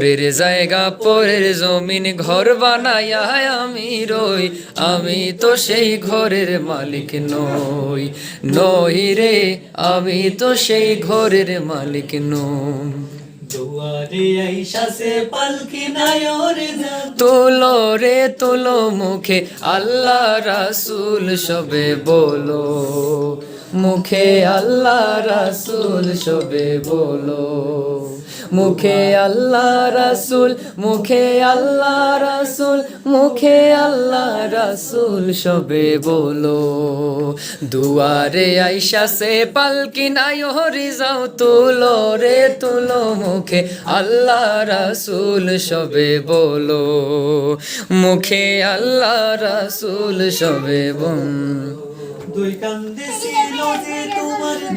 পরের জায়গা পরের জমিন ঘর বানায়া আমি রই। আমি তো সেই ঘরের মালিক নই নই রে আমি তো সেই ঘরের মালিক নই। তোলো রে তোলো মুখে আল্লাহ রাসূল সবে বলো। মুখে আল্লাহ রাসূল সবে বলো। মুখে আল্লাহ রাসূল, মুখে আল্লাহ রাসূল, মুখে আল্লাহ রাসূল সবে বলো। দুয়ারে আইসা সে পালকি নাই হরি যাও তুলো রে তুলো মুখে আল্লাহ রাসূল সবে বলো। মুখে আল্লাহ রাসূল সবে বল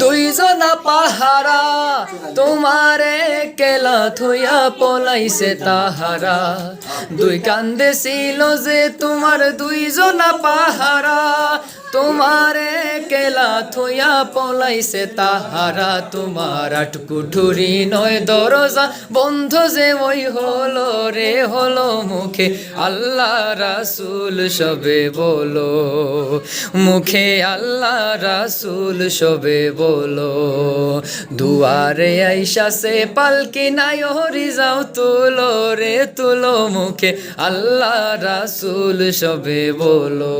দুইজনা পাহারা, তোমারে কেলা থুয়া পলাইছে তাহারা। দুই কান্দে ছিল যে তোমার দুইজনা পাহারা, তোমারে কেলা থুয়া পলাইছে তাহারা তোমার আটকুঠুরি নয় দরজা। বন্ধ যে ওই হলো রে, হলো মুখে। আল্লাহ রাসূল সবে বলো, মুখে আল্লাহ রাসূল সবে বলো, দুয়ারে আইসা সে পালকি নাই হরি যাও তুলো রে, তুলো মুখে। আল্লাহ রাসূল সবে বলো।